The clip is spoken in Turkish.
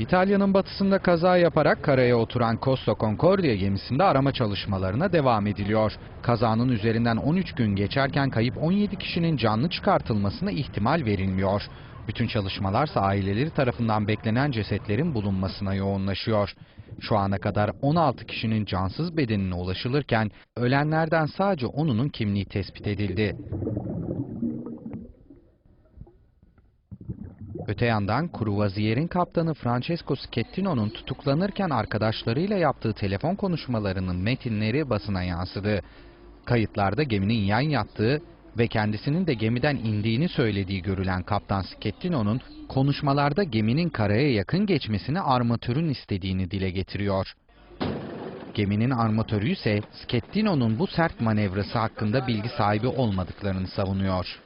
İtalya'nın batısında kaza yaparak karaya oturan Costa Concordia gemisinde arama çalışmalarına devam ediliyor. Kazanın üzerinden 13 gün geçerken kayıp 17 kişinin canlı çıkartılmasına ihtimal verilmiyor. Bütün çalışmalarsa aileleri tarafından beklenen cesetlerin bulunmasına yoğunlaşıyor. Şu ana kadar 16 kişinin cansız bedenine ulaşılırken ölenlerden sadece 10'unun kimliği tespit edildi. Öte yandan Cruvazier'in kaptanı Francesco Schettino'nun tutuklanırken arkadaşlarıyla yaptığı telefon konuşmalarının metinleri basına yansıdı. Kayıtlarda geminin yan yattığı ve kendisinin de gemiden indiğini söylediği görülen kaptan Schettino'nun konuşmalarda geminin karaya yakın geçmesini armatörün istediğini dile getiriyor. Geminin armatörü ise Schettino'nun bu sert manevrası hakkında bilgi sahibi olmadıklarını savunuyor.